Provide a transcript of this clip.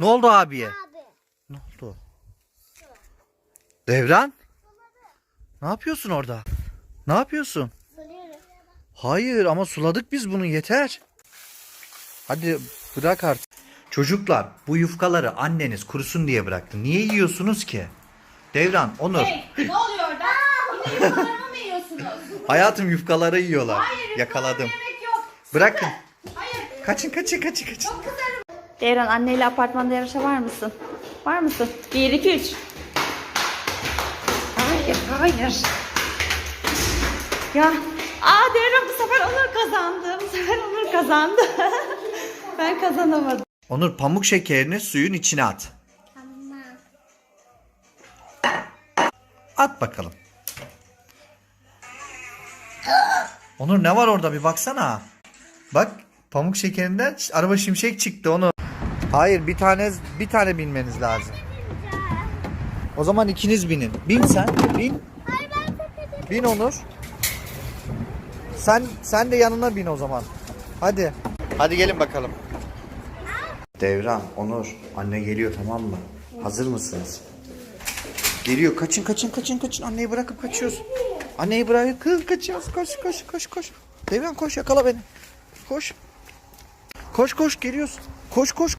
Ne oldu abiye? Abi. Ne oldu? Devran? Ne yapıyorsun orada? Ne yapıyorsun? Hayır ama suladık biz bunu yeter. Hadi bırak artık. Çocuklar bu yufkaları anneniz kurusun diye bıraktı. Niye yiyorsunuz ki? Devran, Onur. Hey, ne oluyor orada? Yine yufkalarımı mı yiyorsunuz? Hayatım yufkaları yiyorlar. Hayır, yufkalarımı Yakaladım. yemek yok. Bırakın. Hayır, Kaçın kaçın kaçın kaçın. çok kızarım. Devran anneyle apartmanda yarışa var mısın? Var mısın? 1 2 3. Hayır, hayır. Ya, aa Devran bu sefer Onur kazandı. Bu sefer Onur kazandı. ben kazanamadım. Onur pamuk şekerini suyun içine at. Tamam. At bakalım. Onur ne var orada bir baksana. Bak pamuk şekerinden araba şimşek çıktı onu. Hayır bir tane bir tane binmeniz lazım. O zaman ikiniz binin. Bin sen. Bin. Bin Onur. Sen sen de yanına bin o zaman. Hadi. Hadi gelin bakalım. Devran, Onur, anne geliyor tamam mı? Hazır mısınız? Geliyor. Kaçın kaçın kaçın kaçın. Anneyi bırakıp kaçıyoruz. Anneyi bırakıp kaçıyoruz. Koş koş koş koş. Devran koş yakala beni. Koş. Koş koş geliyoruz. Koş koş.